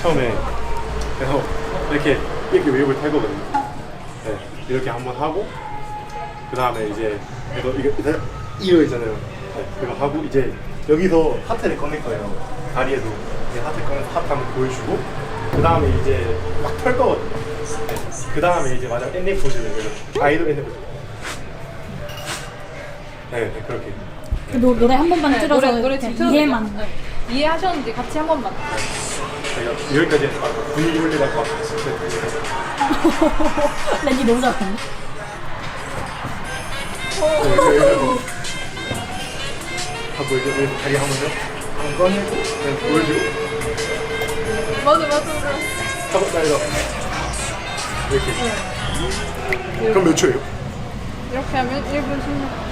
처음에 그래서 이렇게 이렇게 웨이브를 탈 거거든요. 네, 이렇게 한번 하고 그 다음에 이제 이거 이거 이거 이거 있잖아요. 네, 그거 하고 이제 여기서 하트를 꺼낼 거예요. 다리에도 이제 하트 꺼내서 하트 한번 보여주고 그 다음에 이제 막 털 거거든요. 네, 그 다음에 이제 마지막 엔딩 포즈를 그래서 아이돌 엔딩 포즈. 네, 네 그렇게. 그 노, 노래 한 번만 네, 틀어서 노래- 노래 지금 틀어도 이해만. 네. 이해하셨는지 같이 한 번만. 제가 여기까지 해서 아까 분위기 흘리다가 막 렌지 너무 잘하네. 하고 이제 여기서 다리 한 번요? 한번 꺼내고 그냥 보여주고. 맞아, 맞아, 맞아. 하고 다리가 이렇게. 그럼 몇 초예요? 이렇게 하면 1분 16초.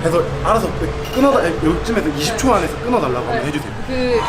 그래서 알아서 끊어다 요즘에도 20초 안에서 끊어달라고 한번 해주세요. 그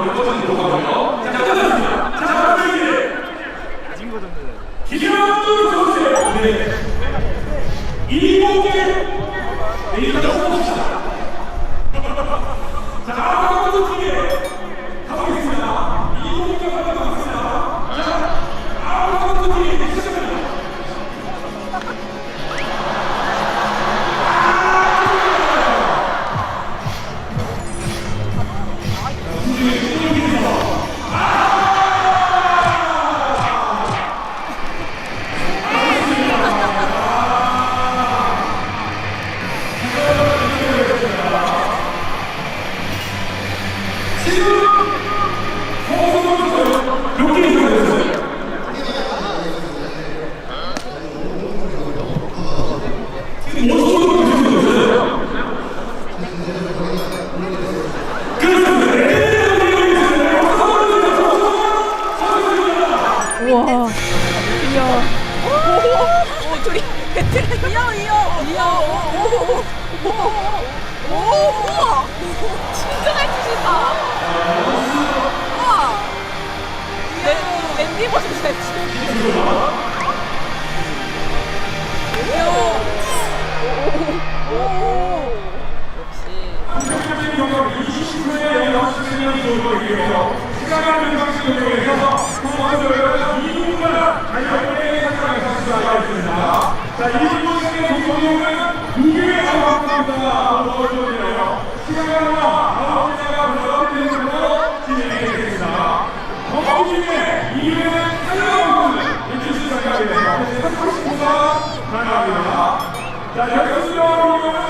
아, 그러면 시간이 좋을 위해서 시간을 좀 상식을 이용해서 공무원들 이동과 관련된 상상을 상식화가 있습니다. 자, 이동과 동동은 두 개의 상황입니다. 어려운데요. 시간이 하나, 아홉 개가 불러드리는 걸로 진행되겠습니다. 어머님의 이유는 살려보는 일주일 시작하게 돼요. 35가 나갑니다. 자, 여기서 수령하면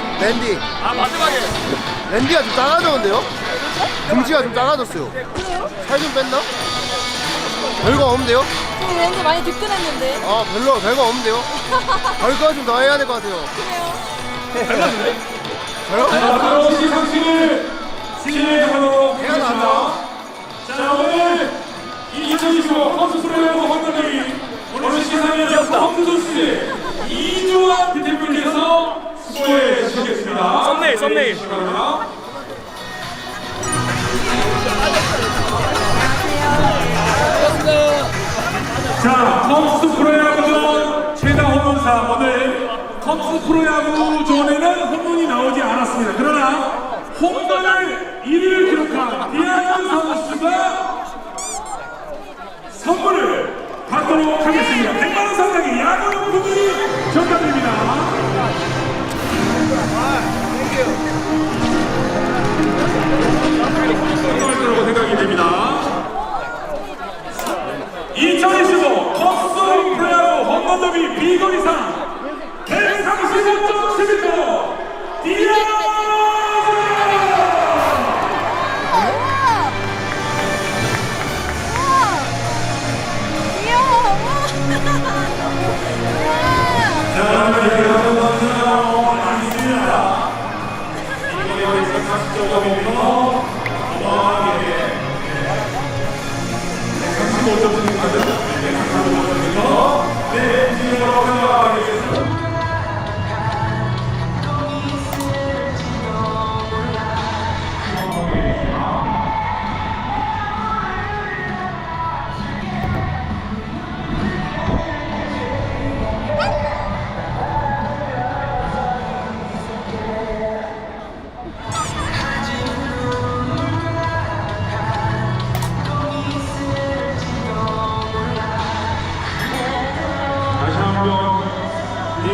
랜디. 아 마지막에 랜디가 좀 작아졌는데요? 등치가 좀 작아졌어요. 살 좀 뺐나? 별거 없는데요? 저 왠지 많이 뒤끈했는데. 아 별로 별거 없는데요? 별거 좀 더 해야 될 것 같아요. 저요? 앞으로 시상식을 진행하도록 하겠습니다. 자, 오늘 2025 컴스 프로야구 홈런데이 오늘 시상의 컴스 선수의 이주환 대표님께서 수고해 주시겠습니다. 썸네일, 썸네일. 자, 컴스 프로야구전 최다 홈런사 오늘 컴스 프로야구 존에는 홈런이 나오지 않았습니다. 그러나 홈런을 1위를 기록한 이하연 선수가 선물을 받도록 하겠습니다. 100만 원 상당의 야구 용품이 전달됩니다. 생각이 됩니다. 2025 컵스 프로야구 홈런더비 비거리상 135.11도 디아 35.5km 어마어마하게. 35.9km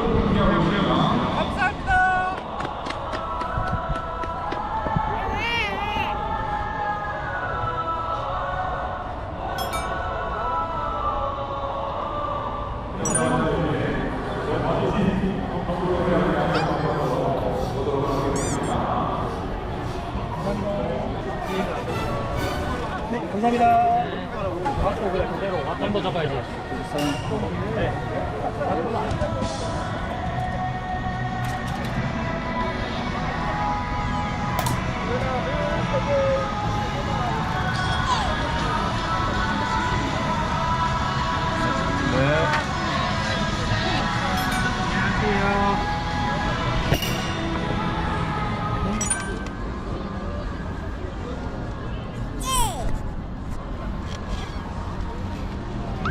공개하고 있습니다. 네.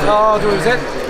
하나 둘 셋.